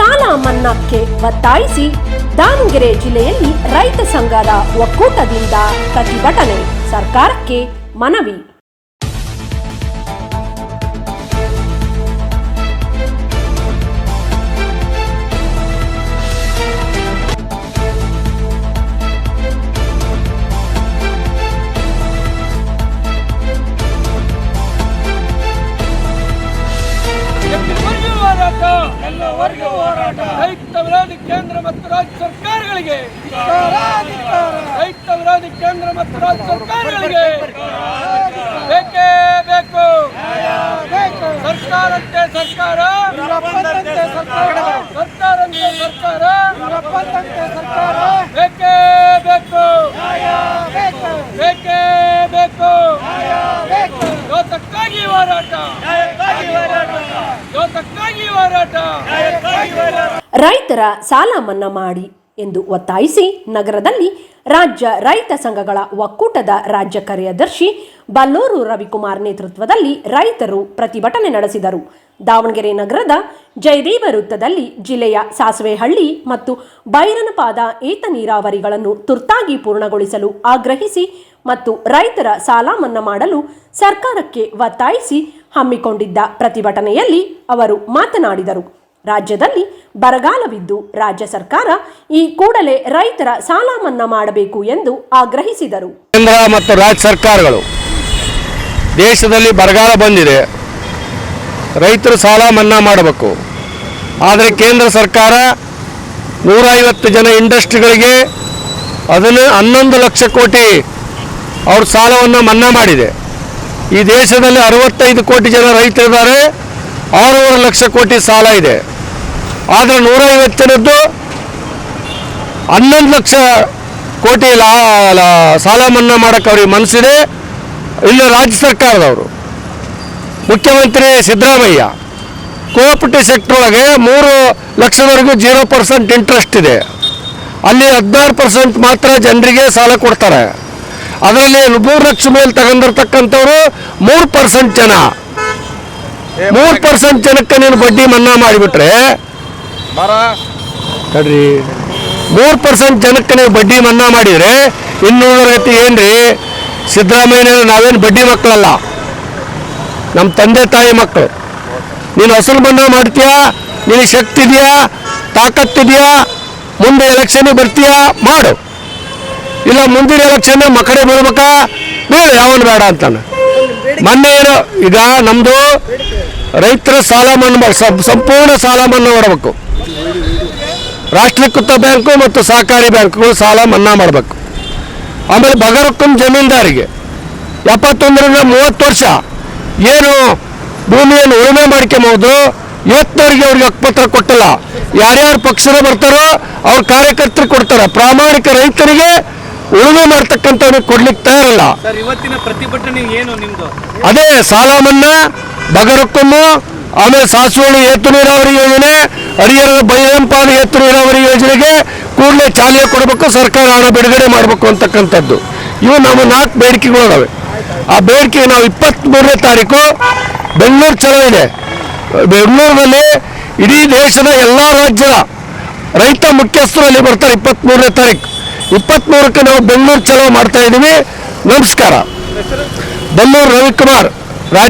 ಸಾಲ ಮನ್ನಾಕ್ಕೆ ಒತ್ತಾಯಿಸಿ ದಾವಣಗೆರೆ ಜಿಲ್ಲೆಯಲ್ಲಿ ರೈತ ಸಂಘದ ಒಕ್ಕೂಟದಿಂದ ಪ್ರತಿಭಟನೆ ಸರ್ಕಾರಕ್ಕೆ ಮನವಿ. ಹೋರಾಟ ವರ್ಗ ಹೋರಾಟ ರೈತ ವಿರೋಧಿ ಕೇಂದ್ರ ಮತ್ತು ರಾಜ್ಯ ಸರ್ಕಾರಗಳಿಗೆ. ರೈತ ವಿರೋಧಿ ಕೇಂದ್ರ ಮತ್ತು ರಾಜ್ಯ ಸರ್ಕಾರಗಳಿಗೆ. ಬೇಕೇ ಬೇಕು. ಸರ್ಕಾರಂತೆ ಸರ್ಕಾರ. ಸರ್ಕಾರಂತೆ ಸರ್ಕಾರ. ಬೇಕೇ ಬೇಕು ಬೇಕೇ ಬೇಕು ಯೋತಕ್ಕಾಗಿ ಹೋರಾಟ ಯೋತಕ್ಕಾಗಿ ಹೋರಾಟ ರೈತರ ಸಾಲ ಮನ್ನಾ ಮಾಡಿ ಎಂದು ಒತ್ತಾಯಿಸಿ ನಗರದಲ್ಲಿ ರಾಜ್ಯ ರೈತ ಸಂಘಗಳ ಒಕ್ಕೂಟದ ರಾಜ್ಯ ಕಾರ್ಯದರ್ಶಿ ಬಲ್ಲೂರು ರವಿಕುಮಾರ್ ನೇತೃತ್ವದಲ್ಲಿ ರೈತರು ಪ್ರತಿಭಟನೆ ನಡೆಸಿದರು. ದಾವಣಗೆರೆ ನಗರದ ಜಯದೇವ ವೃತ್ತದಲ್ಲಿ ಜಿಲ್ಲೆಯ ಸಾಸವೆಹಳ್ಳಿ ಮತ್ತು ಬೈರನಪಾದ ಏತ ನೀರಾವರಿಗಳನ್ನು ತುರ್ತಾಗಿ ಪೂರ್ಣಗೊಳಿಸಲು ಆಗ್ರಹಿಸಿ ಮತ್ತು ರೈತರ ಸಾಲ ಮನ್ನಾ ಮಾಡಲು ಸರ್ಕಾರಕ್ಕೆ ಒತ್ತಾಯಿಸಿ ಹಮ್ಮಿಕೊಂಡಿದ್ದ ಪ್ರತಿಭಟನೆಯಲ್ಲಿ ಅವರು ಮಾತನಾಡಿದರು. ರಾಜ್ಯದಲ್ಲಿ ಬರಗಾಲವಿದ್ದು ರಾಜ್ಯ ಸರ್ಕಾರ ಈ ಕೂಡಲೇ ರೈತರ ಸಾಲ ಮನ್ನಾ ಮಾಡಬೇಕು ಎಂದು ಆಗ್ರಹಿಸಿದರು. ಕೇಂದ್ರ ಮತ್ತು ರಾಜ್ಯ ಸರ್ಕಾರಗಳು ದೇಶದಲ್ಲಿ ಬರಗಾಲ ಬಂದಿದೆ. ರೈತರು ಸಾಲ ಮನ್ನಾ ಮಾಡಬೇಕು. ಆದರೆ ಕೇಂದ್ರ ಸರ್ಕಾರ ನೂರೈವತ್ತು ಜನ ಇಂಡಸ್ಟ್ರಿಗಳಿಗೆ ಅದನ್ನು ಹನ್ನೊಂದು ಲಕ್ಷ ಕೋಟಿ ಅವ್ರ ಸಾಲವನ್ನು ಮನ್ನಾ ಮಾಡಿದೆ. ಈ ದೇಶದಲ್ಲಿ ಅರವತ್ತೈದು ಕೋಟಿ ಜನ ರೈತರಿದ್ದಾರೆ. ಆರೂವರೆ ಲಕ್ಷ ಕೋಟಿ ಸಾಲ ಇದೆ. ಆದರೆ ನೂರೈವತ್ತು ಜನದ್ದು ಹನ್ನೊಂದು ಲಕ್ಷ ಕೋಟಿ ಲಾ ಸಾಲ ಮನ್ನಾ ಮಾಡೋಕ್ಕೆ ಅವ್ರಿಗೆ ಮನಸ್ಸಿದೆ ಇಲ್ಲ ರಾಜ್ಯ ಸರ್ಕಾರದವರು. ಮುಖ್ಯಮಂತ್ರಿ ಸಿದ್ದರಾಮಯ್ಯ ಕೋಪಟಿ ಸೆಕ್ಟರ್ ಒಳಗೆ ಮೂರು ಲಕ್ಷದವರೆಗೂ ಜೀರೋ ಪರ್ಸೆಂಟ್ ಇಂಟ್ರೆಸ್ಟ್ ಇದೆ. ಅಲ್ಲಿ ಹದಿನಾರು ಪರ್ಸೆಂಟ್ ಮಾತ್ರ ಜನರಿಗೆ ಸಾಲ ಕೊಡ್ತಾರೆ. ಅದರಲ್ಲಿ ಮೂರು ಲಕ್ಷ ಮೇಲೆ ತಗೊಂಡಿರ್ತಕ್ಕಂಥವ್ರು ಮೂರು ಪರ್ಸೆಂಟ್ ಜನ. ಮೂರು ಪರ್ಸೆಂಟ್ ಜನಕ್ಕೆ ನೀನು ಬಡ್ಡಿ ಮನ್ನಾ ಮಾಡಿಬಿಟ್ರೆ ಮೂರು. ಪರ್ಸೆಂಟ್ ಜನಕ್ಕೆ ನೀವು ಬಡ್ಡಿ ಮನ್ನಾ ಮಾಡಿದರೆ ಇನ್ನೂರ ಗತಿ ಏನ್ರಿ? ಸಿದ್ದರಾಮಯ್ಯ ನಾವೇನು ಬಡ್ಡಿ ಮಕ್ಕಳಲ್ಲ. ನಮ್ಮ ತಂದೆ ತಾಯಿ ಮಕ್ಕಳು ನೀನು ಅಸಲು ಮನ್ನಾ ಮಾಡ್ತೀಯಾ? ನಿನಗೆ ಶಕ್ತಿ ಇದೆಯಾ? ತಾಕತ್ತಿದೆಯಾ ಮುಂದೆ ಎಲೆಕ್ಷನ್ಗೆ ಬರ್ತೀಯಾ? ಮಾಡು. ಇಲ್ಲ, ಮುಂದಿನ ಎಲೆಕ್ಷನ್ ಮಕ್ಕಳೇ ಬೀಳ್ಬೇಕಾ? ಬೇಡ ಯಾವನು ಬೇಡ ಅಂತಾನೆ. ಮೊನ್ನೆ ಏನು ಈಗ ನಮ್ಮದು ರೈತರ ಸಾಲ ಮನ್ನಾ ಸಂಪೂರ್ಣ ಸಾಲ ಮನ್ನಾ ಮಾಡಬೇಕು. ರಾಷ್ಟ್ರೀಕೃತ ಬ್ಯಾಂಕು ಮತ್ತು ಸಹಕಾರಿ ಬ್ಯಾಂಕ್ಗಳು ಸಾಲ ಮನ್ನಾ ಮಾಡಬೇಕು. ಆಮೇಲೆ ಬಗರಕ್ಕಂ ಜಮೀನ್ದಾರಿಗೆ ಎಪ್ಪತ್ತೊಂದರಿಂದ ಮೂವತ್ತು ವರ್ಷ ಏನು ಭೂಮಿಯನ್ನು ಉಳುಮೆ ಮಾಡ್ಕೊಂಬೋದು ಇವತ್ತಿನವರೆಗೆ ಅವ್ರಿಗೆ ಹಕ್ಕುಪತ್ರ ಕೊಟ್ಟಲ್ಲ. ಯಾರ್ಯಾರು ಪಕ್ಷರು ಬರ್ತಾರೋ ಅವ್ರ ಕಾರ್ಯಕರ್ತರು ಕೊಡ್ತಾರೆ. ಪ್ರಾಮಾಣಿಕ ರೈತರಿಗೆ ಉಳುಮೆ ಮಾಡ್ತಕ್ಕಂಥವ್ರಿಗೆ ಕೊಡ್ಲಿಕ್ಕೆ ತಯಾರಲ್ಲ ಇವತ್ತಿನ ಪ್ರತಿಭಟನೆ ಏನು ನಿಮ್ದು? ಅದೇ ಸಾಲ ಮನ್ನಾ ಬಗರಕ್ಕಮ್ಮು ಆಮೇಲೆ ಸಾಸುವಳಿ ಏತು ನೀರಾವರಿ ಯೋಜನೆ ಹರಿಹರದ ಬೈರಂಪಾಡಿ ಏತು ನೀರಾವರಿ ಯೋಜನೆಗೆ ಕೂಡಲೇ ಚಾಲನೆ ಕೊಡಬೇಕು ಸರ್ಕಾರ ಹಣ ಬಿಡುಗಡೆ ಮಾಡಬೇಕು ಅಂತಕ್ಕಂಥದ್ದು. ಇವು ನಮ್ಮ ನಾಲ್ಕು ಬೇಡಿಕೆಗಳವೆ ಆ ಬೇಡಿಕೆ ನಾವು ಇಪ್ಪತ್ತ್ಮೂರನೇ ತಾರೀಕು ಬೆಂಗಳೂರು ಚಲೋ ಇದೆ. ಬೆಂಗಳೂರಿನಲ್ಲಿ ಇಡೀ ದೇಶದ ಎಲ್ಲ ರಾಜ್ಯದ ರೈತ ಮುಖ್ಯಸ್ಥರು ಅಲ್ಲಿ ಬರ್ತಾರೆ ಇಪ್ಪತ್ತ್ಮೂರನೇ ತಾರೀಕು. ಇಪ್ಪತ್ತ್ಮೂರಕ್ಕೆ ನಾವು ಬೆಂಗಳೂರು ಚಲೋ ಮಾಡ್ತಾ ಇದ್ದೀವಿ. ನಮಸ್ಕಾರ. ಬೆಂಗಳೂರು ರವಿಕುಮಾರ್ ರಾಜ್ಯ